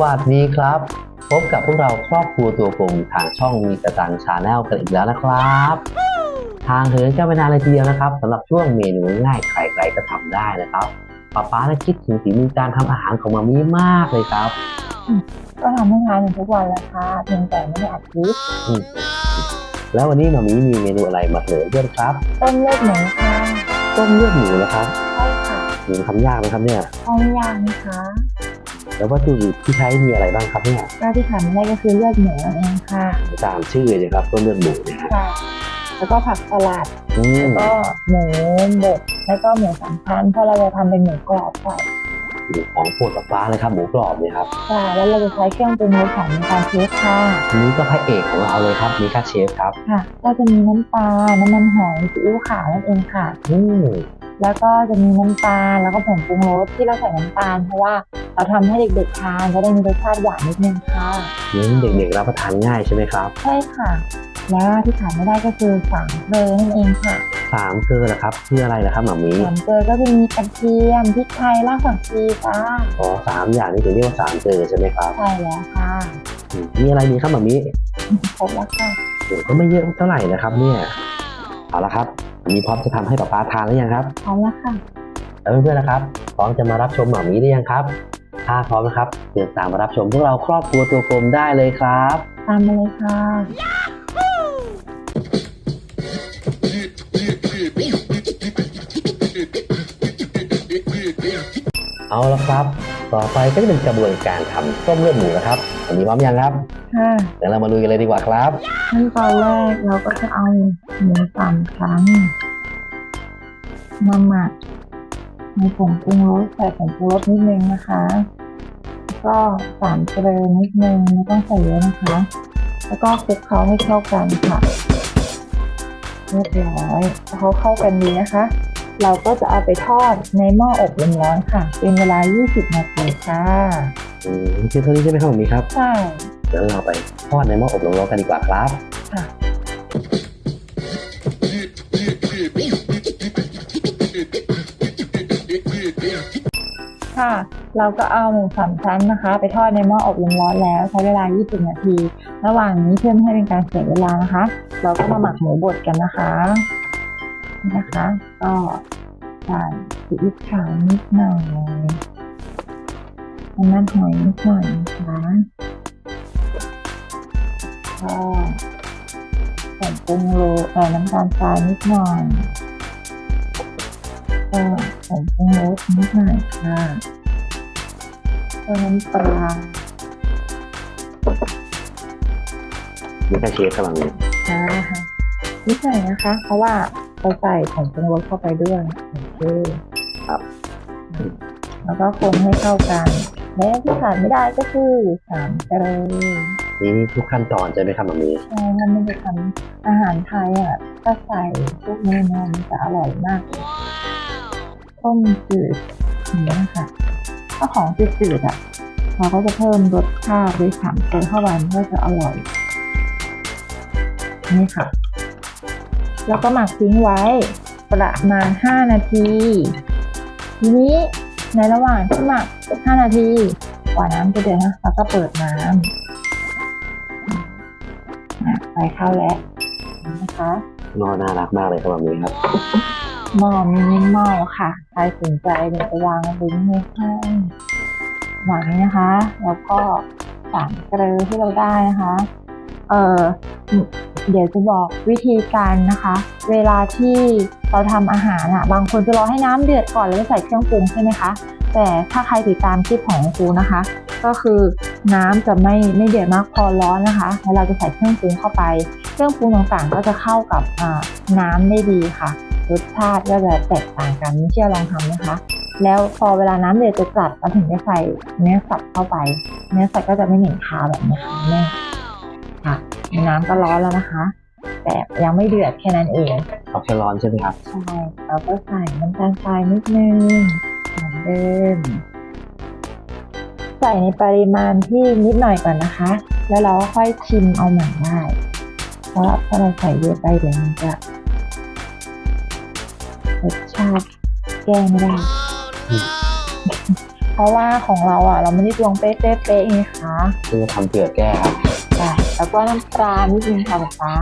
วัสดีครับ พบกับพวกเราครอบครัวตัวกลมทางช่องมีกระตังชาแนลกันอีกแล้วนะครับ ทางเหินก็ไม่นานเลยทีเดียวนะครับสำหรับช่วงเมนูง่ายใครๆก็ทำได้นะครับป้าป้าได้คิดถึงฝีมือการทำอาหารของมามีมากเลยครับ ก็ทำให้ทานอยู่ทุกวันแหละค่ะเพียงแต่ไม่ได้อัดคลิปอืมแล้ววันนี้มามีมีเมนูอะไรมาเสนอเพื่อนครับต้มเลือดหมูค่ะต้มเลือดหมูนะครับใช่ค่ะหมูทำยากไหมครับเนี่ยห้องย่างนะคะ แล้ววัตถุดิบที่ใช้มีอะไรบ้างครับเนี่ยก็ที่ขาดไม่ได้ก็คือเลือดหมูนั่นเองค่ะ ตามชื่อเลยครับต้มเลือดหมูนะฮะค่ะ แล้วก็ผักสลัด อืมก็หมูบด แล้วก็หมูสามชั้นเพราะเราจะทำเป็นหมูกรอบค่ะของโปรดป้าป้าเลยครับหมูกรอบเนี่ยครับค่ะ แล้วเราจะใช้เครื่องปรุงรสของการเชฟค่ะ อันนี้ก็พระเอกของเราเลยครับมีค่าเชฟครับค่ะ ก็จะมีน้ำปลา น้ำมันหอยซีอิ๊วขาวนั่นเองค่ะ อืม แล้วก็จะมีน้ำตาลแล้วก็ผงปรุงรสที่เราใส่น้ำตาลเพราะว่าเราทำให้เด็กๆทานจะได้มีรสชาติหวานนิดนึงค่ะนี่เด็กๆรับประทานง่ายใช่ไหมครับ ใช่ค่ะ แล้วที่ขาดไม่ได้ก็คือสามเกลือนั่นเองค่ะสามเกลือนะครับคืออะไรนะครับหมามีสามเกลือก็จะมีกระเทียมพริกไทยรากผักชีจ้าอ๋อสามอย่างนี้ถึงเรียกว่าสามเกลือใช่ไหมครับใช่แล้วค่ะอืมมีอะไรดีครับหมามีครบแล้วค่ะโอ้ก็ไม่เยอะเท่าไหร่นะครับเนี่ยเอาละครับ มีพร้อมจะทำให้ป้าป้าทานหรือยังครับ พร้อมแล้วค่ะแล้วเพื่อนๆนะครับ พร้อมจะมารับชมหมามีหรือยังครับ ถ้าพร้อมนะครับเดินตามมารับชมพวกเราครอบครัวตัวกลมได้เลยครับ ตามมาเลยค่ะเอาละครับ ต่อไปก็จะเป็นกระบวนการทำต้มเลือดหมูนะครับวันนี้พร้อมยังครับค่ะเดี๋ยวเรามาลุยกันเลยดีกว่าครับขั้นตอนแรกเราก็จะเอา หมูสามชั้นมาหมักในผงปรุงรสใส่ผงปรุงรสนิดนึงนะคะแล้วก็สามเกลือนิดนึงไม่ต้องใส่เยอะนะคะ แล้วก็คลุกเคล้าให้เข้ากันค่ะเรียบร้อยพอเขาเข้ากันดีนะคะ เราก็จะเอาไปทอดในหม้ออบลมร้อนค่ะ เป็นเวลา 20 นาทีค่ะอืมเพียงเท่านี้ใช่ไหมครับผมมีครับ ใช่ เดี๋ยวเราไปทอดในหม้ออบลมร้อนกันดีกว่าครับ ค่ะ ค่ะ เราก็เอาหมูสามชั้นนะคะ ไปทอดในหม้ออบลมร้อนแล้วใช้เวลา 20 นาที ระหว่างนี้เพื่อไม่ให้เป็นการเสียเวลานะคะ เราก็มาหมักหมูบดกันนะคะนะคะ ก็ใส่ซีอิ๊วขาวนิดหน่อยน้ำมันหอยนิดหน่อยนะคะก็ใส่ปรุงโรสเอ่อน้ำตาลทรายนิดหน่อย ก็ใส่ปรุงรสนิดหน่อยค่ะก็น้ำปลามีค่เชฟครับผมมีค่ะนิดหน่อยนะคะ เพราะว่าเราใส่ผงปรุงรสเข้าไปด้วยโอเคครับ แล้วก็คนให้เข้ากันและที่ขาดไม่ได้ก็คือสามเกลือนี่ทุกขั้นตอนใช่ไหมครับผมมีใช่ถ้าไม่ได้ทำอาหารไทยอะถ้าใส่พวกเมนูมันจะอร่อยมาก ต้มจืดอย่างนี้ค่ะ ถ้าของจืดๆอะเราก็จะเพิ่มรสชาติด้วยสามเกลือเข้าไปมันก็จะอร่อย นี่ค่ะ แล้วก็หมักทิ้งไว้ประมาณ 5 นาที ทีนี้ในระหว่างที่หมัก 5 นาทีกว่าน้ำจะเดือดนะเราก็เปิดน้ำไปเข้าแล้วนะคะนอน่ารักมากเลยครับผมมีครับ หม้อมินิมอลค่ะ ใครสนใจเดี๋ยวจะวางลิงก์ให้ให้วางนี้นะคะ แล้วก็สามเกลือที่เราได้นะคะ เออเดี๋ยวจะบอกวิธีการนะคะ เวลาที่เราทำอาหารอะบางคนจะรอให้น้ำเดือดก่อนแล้วใส่เครื่องปรุงใช่ไหมคะ แต่ถ้าใครติดตามคลิปของครูนะคะ ก็คือน้ำจะไม่ไม่เดือดมากพอร้อนนะคะ แล้วเราจะใส่เครื่องปรุงเข้าไป เครื่องปรุงต่างๆ ก็จะเข้ากับน้ำได้ดีค่ะ รสชาติก็จะแตกต่างกันไม่เชื่อลองทำนะคะ แล้วพอเวลาน้ำเดือดจะจัดเราถึงได้ใส่เนื้อสัตว์เข้าไป เนื้อสัตว์ก็จะไม่เหม็นคาวแบบนี้ค่ะแม่ค่ะน้ำก็ร้อนแล้วนะคะ แต่ยังไม่เดือดแค่นั้นเองเอาแค่ร้อนใช่ไหมครับใช่เราก็ใส่น้ำตาลทรายนิดนึงเหมือนเดิมใส่ในปริมาณที่นิดหน่อยก่อนนะคะ แล้วเราก็ค่อยชิมเอาใหม่ได้เพราะถ้าเราใส่เยอะไปเดี๋ยวมันจะ รสชาติแก้ไม่ได้อืมเพราะว่าของเราอะ เราไม่ได้ตวงเป๊ะเป๊ะเป๊ะไงคะเพื่อทำเกลือแก้ครับใช่แล้วก็น้ำปลานิดนึงค่ะป๊า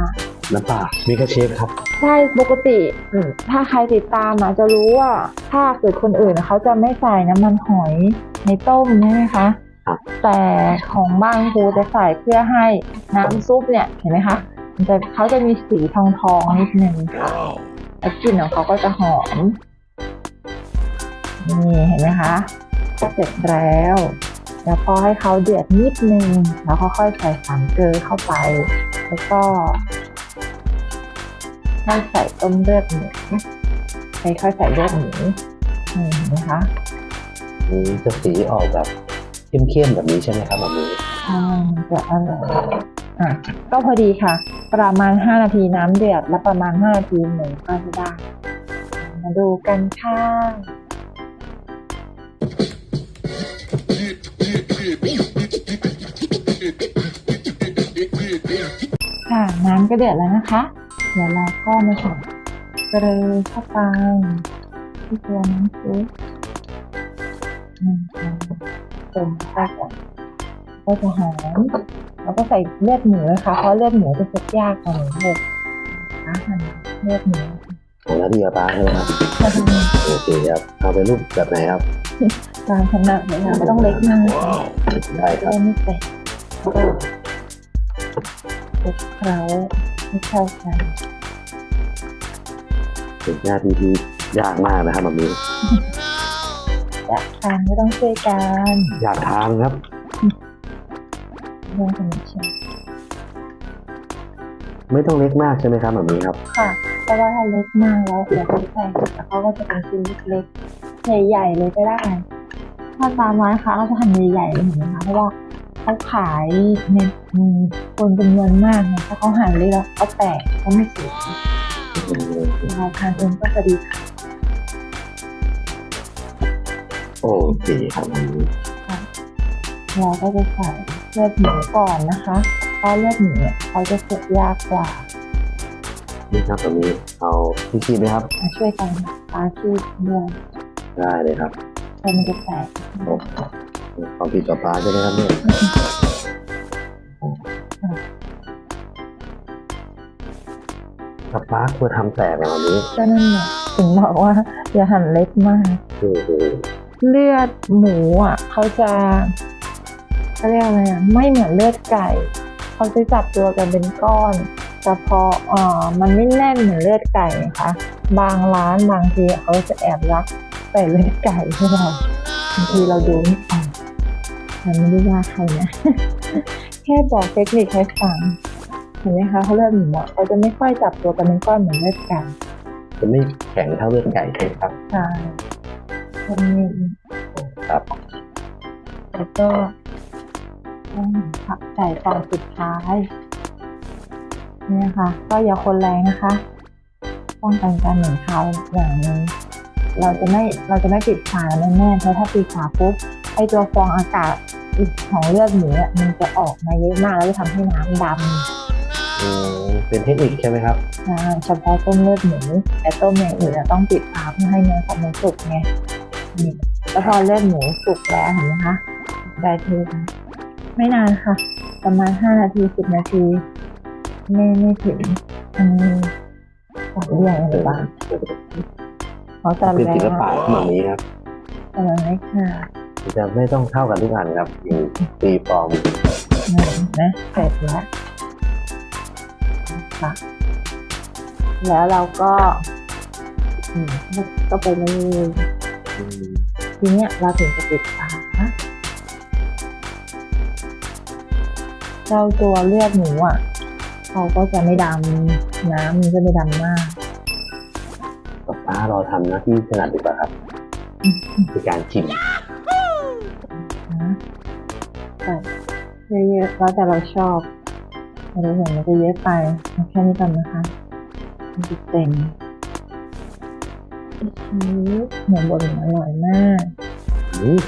น้ำปลามีกระเชฟครับ ใช่ปกติอืมถ้าใครติดตามอะจะรู้ว่าถ้าเกิดคนอื่นเขาจะไม่ใส่น้ำมันหอยในต้มใช่ไหมคะครับแต่ของบ้านครูจะใส่เพื่อให้น้ำซุปเนี่ยเห็นไหมคะมันจะเขาจะมีสีทองทองๆนิดนึงค่ะ แล้วกลิ่นของเขาก็จะหอม นี่เห็นไหมคะเสร็จแล้วแล้วพอให้เขาเดือดนิดนึง แล้วก็ค่อยใส่สามเกลือเข้าไป แล้วก็ให้ใส่ต้มเลือดหมูใส่ค่อยใส่เลือดหมูนี่เห็นไหมคะอืมจะสีออกแบบเข้มๆแบบนี้ใช่ไหมครับแบบนี้อ่าจะอร่อย อะก็พอดีค่ะ ประมาณ 5 นาทีน้ำเดือด และประมาณ 5 นาทีหมูก็จะได้ มาดูกันค่ะ ค่ะน้ำก็เดือดแล้วนะคะ เดี๋ยวเราก็มาใส่เกลือเข้าไปที่ตัวน้ำซุปเติมเข้าไปก่อนก็จะหอม แล้วก็ใส่เลือดหมูนะคะเพราะเลือดหมูจะสุกยากกว่าหมูบดนะคะหั่นเลือดหมูของนาทีกับปลาใช่ไหมครับโอเคครับเอาเป็นรูปแบบไหนครับตามถนัดเลยค่ะไม่ต้องเล็กมากได้คก็รับไม่เสร็จแล้วก็คลุกเคล้าให้เข้ากันเป็นหน้าที่ที่ยากมากนะครับแบบนี้อยากทานก็ต้องช่วยกันอยากทานครับ เรื่องของฉันไม่ต้องเล็กมากใช่ไหมครับแบบนี้ครับ ค่ะ เพราะว่าถ้าเล็กมากแล้วเดี๋ยวเขาใส่แล้วเขาก็จะเป็นชิ้นเล็กๆใหญ่ๆเลยก็ได้ ถ้าตามร้านค้าเขาจะหั่นใหญ่ๆเลยเห็นไหมคะเพราะว่าเขาขายในอืมคนจำนวนมากเนี่ยถ้าเขาหั่นเล็กแล้วเขาแตกเขาไม่สวยอืมเราทานเองก็จะดีค่ะโอเคครับแบบนี้เราก็จะใส่ เลือดหมูก่อนนะคะเพราะเลือดหมูเนี่ยเขาจะสุกยากกว่านี่ครับแบบนี้เอาพี่ชีพไหมครับมาช่วยกันปาคีด้วยได้เลยครับจนมันจะแตกโอ้ความผิดต่อปลาใช่ไหมครับเนี่ยกับปลาควรทำแตกแบบนี้ก็นั่นแหละถึงบอกว่าอย่าหั่นเล็กมากโอ้โหเลือดหมูอะเขาจะ เขาเรียกอะไรอะไม่เหมือนเลือดไก่เขาจะจับตัวกันเป็นก้อน แต่พอเอ่อมันไม่แน่นเหมือนเลือดไก่นะคะบางร้านบางทีเขาจะแอบรักใส่เลือดไก่ให้เราบางทีเราดูไม่ออกมันไม่ได้ว่าใครนะ แค่บอกเทคนิคให้ฟังเห็นไหมคะเขาเลือดหมูอะเขาจะไม่ค่อยจับตัวกันเป็นก้อนเหมือนเลือดไก่จะไม่แข็งเท่าเลือดไก่ใช่ไหมครับใช่คนนี้ครับแล้วก็ ต้องผักใส่ตอนสุดท้ายเนี่ยค่ะก็อย่าคนแรงนะคะป้องกันการเหม็นคาวอย่างหนึงเราจะไม่เราจะไม่ปิดฝาแน่ๆเพราะถ้าปิดฝาปุ๊บไอตัวฟองอากาศของเลือดหมูอะมันจะออกมาเยอะมากแล้วจะทำให้น้ำดำอืมเป็นเทคนิคใช่ไหมครับอ่าเฉพาะต้มเลือดหมูแต่ต้มอย่างอื่นอะต้องปิดฝาเพื่อให้เนื้อของมันสุกไงนี่แล้วพอเลือดหมูสุกแล้วเห็นไหมคะได้ทีค่ะ ไม่นานค่ะ ประมาณห้านาทีสิบนาที ไม่ไม่ถึงอันนี้สองเรื่องหรือเปล่าเขาจะเป็นแล้วศิลปะแบบนี้ครับแต่มันไม่ค่ะจะไม่ต้องเท่ากันทุกอันครับอย่างตีฟอร์มนี่นะเสร็จแล้วค่ะแล้วเราก็อืมก็ไปเลยอืมทีเนี้ยเราถึงจะปิดฝา เจ้าตัวเลือดหมูอะเขาก็จะไม่ดำน้ำมันจะไม่ดำมากกับป้าเราทำหน้าที่ถนัดดีกว่าครับคือการชิมนะใส่เยอะๆแล้วแต่เราชอบแต่เราเห็นมันจะเยอะไปเอาแค่นี้ก่อนนะคะมันจะเต็มชีสหมูบดอร่อยมากอืม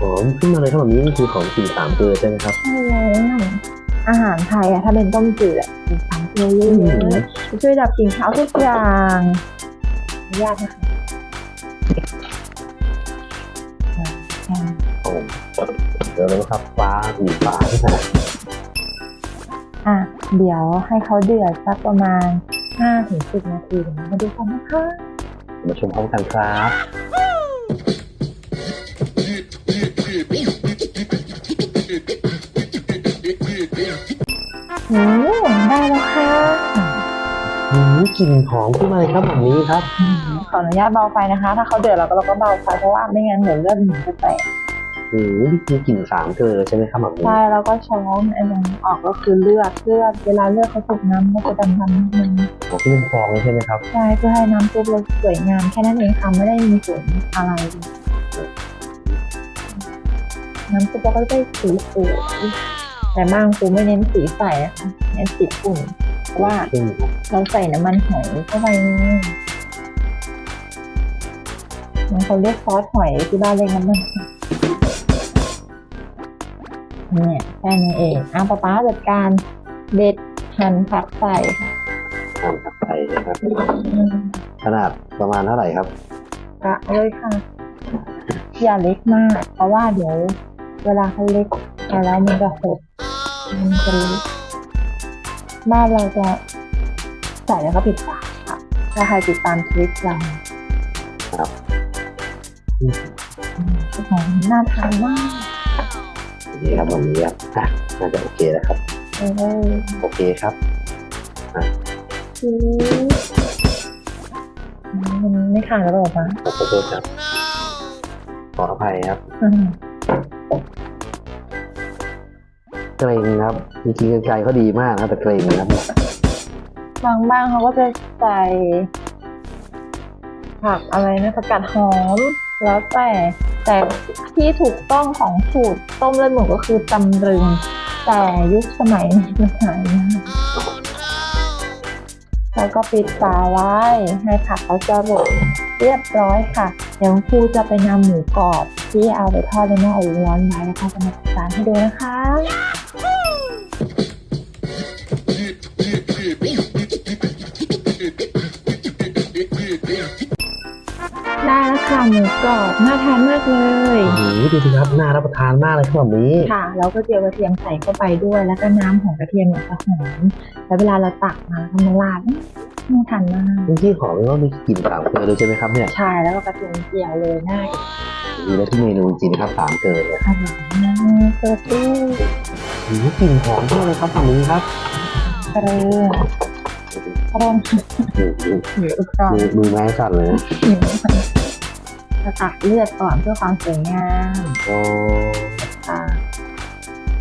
หอมขึ้นมาเลยครับแบบนี้นี่คือของกลิ่นสามเกลือใช่ไหมครับใช่แล้ว อาหารไทยอะถ้าเป็นต้มจืดอะมีสามเกลือเยอะๆจะช่วยดับกลิ่นคาวทุกอย่างไม่ยากนะคะอ่าเดี๋ยวเราครับฟ้าสีฟ้าที่ไหนอะเดี๋ยวให้เขาเดือดสักประมาณ5ถึง10นาทีเดี๋ยวมาดูกันนะคะมาชมพร้อมกันครับ ได้แล้วค่ะหืมกลิ่นหอมขึ้นมาเลยครับแบบนี้ครับอืมขออนุญาตเบาไฟนะคะ ถ้าเขาเดือดเราก็เราก็เบาไฟเพราะว่าไม่งั้นเดี๋ยวเลือดหมูจะแตกหืมนี่คือกลิ่นสามเกลือใช่ไหมครับแบบนี้ใช่แล้วก็ช้อนไอ้ตรงนี้ออกก็คือเลือดเลือดเวลาเลือดเขาสุกน้ำมันก็จะดำๆนิดนึงหัวที่เป็นฟองเลยใช่ไหมครับใช่เพื่อให้น้ำซุปเราสวยงามแค่นั้นเองค่ะไม่ได้มีส่วนอะไรเลยน้ำซุปเราก็ได้สีสวย แต่บางกูไม่เน้นสีใสนะคะเน้นสีขุ่นเพราะว่าขึ้นครับเราใส่น้ำมันหอยเข้าไปนี่มันเขาเรียกซอสหอยที่บ้านเรียกน้ำมันหอยเนี่ยแค่นี้เองอะป๊าป๊าจัดการเด็ดหั่นผักใส่ค่ะตามกับไทยนะครับ ขนาดประมาณเท่าไหร่ครับกะเลยค่ะ อย่าเล็กมาก เพราะว่าเดี๋ยวเวลาเขาเล็กไปแล้วมันจะหด มันจะเล็กบ้านเราจะใส่แล้วก็ปิดฝาค่ะ ถ้าใครติดตามคลิปเราครับอืมหอมน่าทานมากนี่ครับแบบนี้ครับอะน่าจะโอเคแล้วครับ เออโอเคครับชีสอืมมันไม่ขาดแล้วหรอปะขอโทษครับขออภัยครับ อืม กรงครับจริงๆไกลๆเขาดีมากนะแต่เกรงนะครับบางบ้านเขาก็จะใส่ผักอะไรนะผักกาดหอม แล้วแต่แต่ที่ถูกต้องของสูตรต้มเลือดหมูก็คือตำรึง แต่ยุคสมัยนี้มันหายากแล้วก็ปิดฝาไว้ให้ผักเขาจะบดเรียบร้อยค่ะ เดี๋ยวครูจะไปนำหมูกรอบที่เอาไปทอดในหม้ออบร้อนไว้แล้วก็จะมาจัดการให้ดูนะคะ หมูกรอบน่าทานมากเลยโอ้โหดูสิครับน่ารับประทานมากเลยครับแบบนี้ค่ะแล้วก็เจียวกระเทียมใส่เข้าไปด้วย แล้วก็น้ำของกระเทียมเนี่ยจะหอมแล้วเวลาเราตักมาทำมาราดอื้อน่าทานมากจริงๆหอมแล้วก็มีกลิ่นสามเกลือเลยใช่ไหมครับเนี่ยใช่แล้วก็กระเทียมเจียวเลยน่ามีได้ทุกเมนูจริงๆนะครับสามเกลือเนี่ยอร่อยมากกระตู้โอ้โหกลิ่นหอมมากเลยครับแบบนี้ครับกระเรือพร้อมโอ้โหหมูกรอบมือมือไม้สั่นเลยนะหิว จะตักเลือดก่อนเพื่อความสวยงามโอ้ค่ะ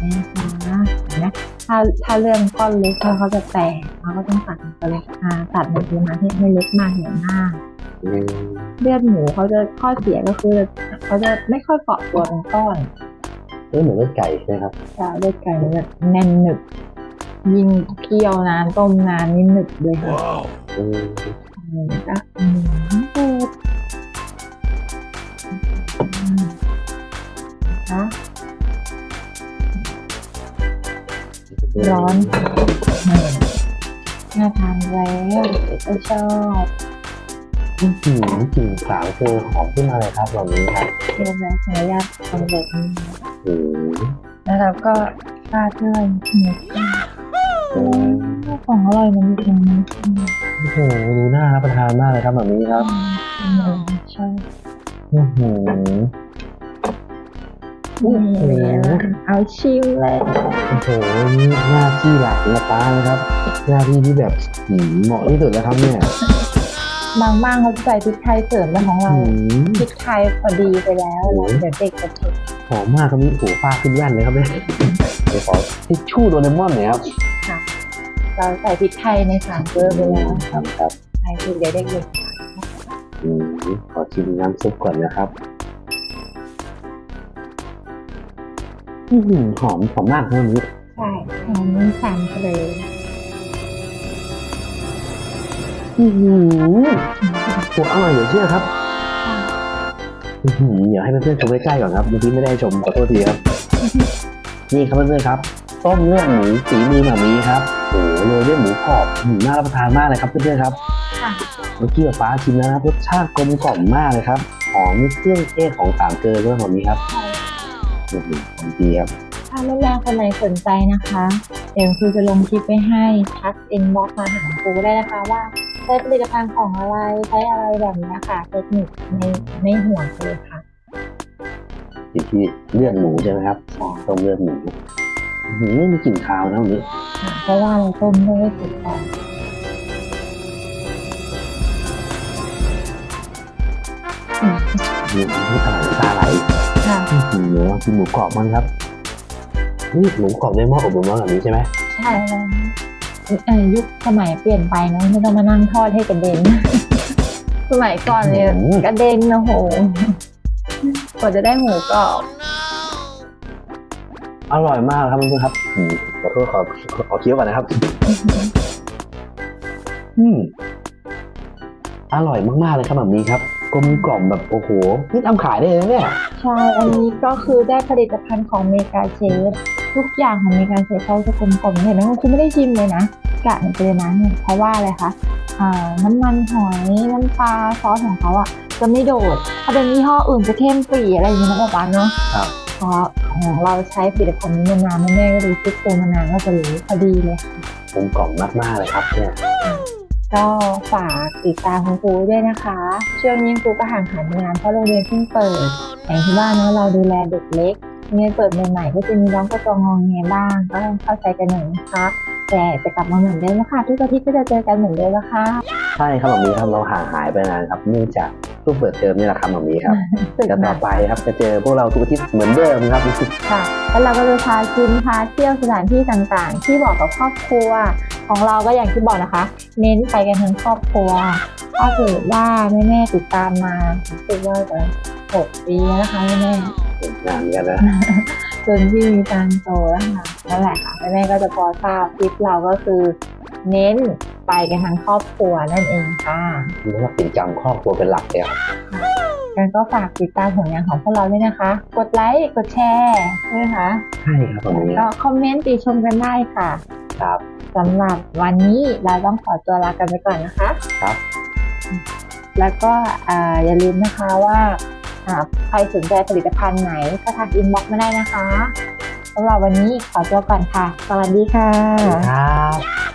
นี่ค่ะเห็นไหมถ้าถ้าเลื่อนก้อนเล็กแล้วเขาจะแตกเราก็ต้องตัดมันตัวเล็กอ่าตัดในปริมาณที่ไม่เล็กมากอย่างมากอืมเลือดหมูเขาจะข้อเสียก็คือเขาจะไม่ค่อยเกาะตัวเป็นก้อนเอ๊ะเหมือนเลือดไก่ใช่ไหมครับจะเลือดไก่เนี่ยแน่นหนึบยิ่งเคี่ยวนานต้มนานนี่หนึบเลยค่ะอืมอืมก็ ร้อนอืมน่าทานแล้วก็ชอบอื้อหือกลิ่นสามเกลือหอมขึ้นมาเลยครับแบบนี้ครับเรียบร้อยขออนุญาตทำแบบนี้อืมแล้วเราก็ราดด้วยหมูปิ้งอืมของอร่อยมันอยู่ตรงนี้โอ้โหดูน่ารับประทานมากเลยครับแบบนี้ครับอืมใช่อื้อหื อนี่เลยเอาชิมเลย โอ้โหนี่หน้าที่หลักของป้านะครับ หน้าที่ที่แบบหืมเหมาะที่สุดแล้วครับเนี่ย บางบ้านเขาใส่พริกไทยเสริมแล้วของเราหืมพริกไทยพอดีไปแล้วแล้วเดี๋ยวเด็กจะเผ็ดหอมมากครับนี่โอ้โหฟ้าขึ้นแว่นเลยครับเนี่ยเดี๋ยวขอทิชชู่โดเรมอนหน่อยครับเราใส่พริกไทยในสามเกลือไปแล้วครับครับใช่คือเดี๋ยวเด็กอืมขอชิมน้ำซุปก่อนนะครับ อื้อหือหอมหอมมากครับนี้ๆใช่ของสามเกลืออื้อหือโหอร่อยเหลือเชื่อครับอื้อหือเดี๋ยวให้เพื่อนๆชมใกล้ๆก่อนครับเมื่อกี้ไม่ได้ชมขอโทษทีครับ นี่ครับเพื่อนๆครับ ต้มเลือดหมูฝีมือหมามีครับโอ้โหโรยด้วยหมูกรอบหืมน่ารับประทานมากเลยครับเพื่อนๆครับค่ะเมื่อกี้ฟ้าชิมแล้วนะครับรสชาติกลมกล่อมมากเลยครับหอมมีเครื่องเทศของสามเกลือด้วยแบบนี้ครับ โอ้โหของดีครับ ถ้าแม่ๆคนไหนสนใจนะคะ เดี๋ยวครูจะลงคลิปไปให้ทักอินบ็อกมาหาครูได้นะคะว่าใช้ผลิตภัณฑ์ของอะไรใช้อะไรแบบนี้ค่ะเทคนิคไม่ไม่ห่วงเลยค่ะที่ที่เลือดหมูใช่ไหมครับใช่ต้มเลือดหมูหือไม่มีกลิ่นคาวนะวันนี้ค่ะเพราะว่าเราต้มไม่ได้สุกก่อนนี่นี่อร่อตาไหล ค่ะอื้อหือลองกินหมูกรอบมั้งครับนี่หมูกรอบในหม้ออบลมร้อนแบบนี้ใช่ไหมใช่แล้วเอ่อยุคสมัยเปลี่ยนไปเนอะไม่ต้องมานั่งทอดให้กระเด็น สมัยก่อนเนี่ยกระเด็นโอ้โหกว่าจะได้หมูกรอบอร่อยมากครับเพื่อนๆครับขอโทษขอขอเคี้ยวก่อนนะครับ อืมอร่อยมากๆเลยครับแบบนี้ครับ กลมกล่อมแบบโอ้โห นี่ทำขายได้เลยนะเนี่ยใช่ อันนี้ก็คือได้ผลิตภัณฑ์ของเมกาเชฟทุกอย่างของเมกาเชฟเขาจะกลมกล่อมเห็นไหมคุณไม่ได้ชิมเลยนะกะมันเป็นนะเนี่ยเพราะว่าอะไรคะอ่าน้ำมันหอยน้ำปลาซอสของเขาอะจะไม่โดด ถ้าเป็นยี่ห้ออื่นจะเข้มปีอะไรอย่างนี้นะป๊าเนาะครับเพราะของเราใช้ผลิตภัณฑ์นี้มานานแม่ๆก็รู้ทุกตัวมานานก็จะรู้พอดีเลยค่ะกลมกล่อมมากๆเลยครับเนี่ย ก็ฝากติดตามคุณครูด้วยนะคะ ช่วงนี้ครูก็ห่างหายงานเพราะโรงเรียนเพิ่งเปิดอย่างที่ว่าเนาะเราดูแลเด็กเล็กเงเรียนเปิดใหม่ๆก็จะมีน้องกระจองงองเงบ้าง ก็ต้องเข้าใจกันหน่อยนะคะ แต่จะกลับมาเหมือนเดิมแล้วค่ะทุกอาทิตย์ก็จะเจอกันเหมือนเดิมแล้วค่ะ ใช่ครับแบบนี้ครับเราห่างหายไปนานครับเนื่องจาก ช่วงเปิดเทอมนี่แหละครับแบบนี้ครับสึกจะหต่นัอกไปครับจะเจอพวกเราทุกอาทิตย์เหมือนเดิมครับค่ะแล้วเราก็จะพากินพาเที่ยวสถานที่ต่างๆ ที่เหมาะกับครอบครัว ของเราก็อย่างที่บอกนะคะ เน้นไปกันทั้งครอบครัวถ้าเกิดว่าแม่ๆติดตามมารู้สึกว่าจะหกปีแล้วนะคะแม่ๆงานเหมือนกันนะจนที่มีการโตแล้วค่ะนั่นแหละค่ะแม่ๆก็จะพอทราบคลิปเราก็คือ เน้น ไปกันทั้งครอบครัวนั่นเองค่ะเรียกว่ากิจกรรมครอบครัวเป็นหลักเลยครับกันก็ฝากติดตามผลงานของพวกเราด้วยนะคะ กดไลค์ กดแชร์ด้วยนะคะใช่ครับแบบนี้ก็คอมเมนต์ติชมกันได้ค่ะ ครับสำหรับวันนี้เราต้องขอตัวลากันไปก่อนนะคะ ครับ แล้วก็อ่าอย่าลืมนะคะว่าอ่าใครสนใจผลิตภัณฑ์ไหนก็ทักอินบ็อกซ์มาได้นะคะสำหรับวันนี้ขอตัวก่อนค่ะ สวัสดีค่ะครับ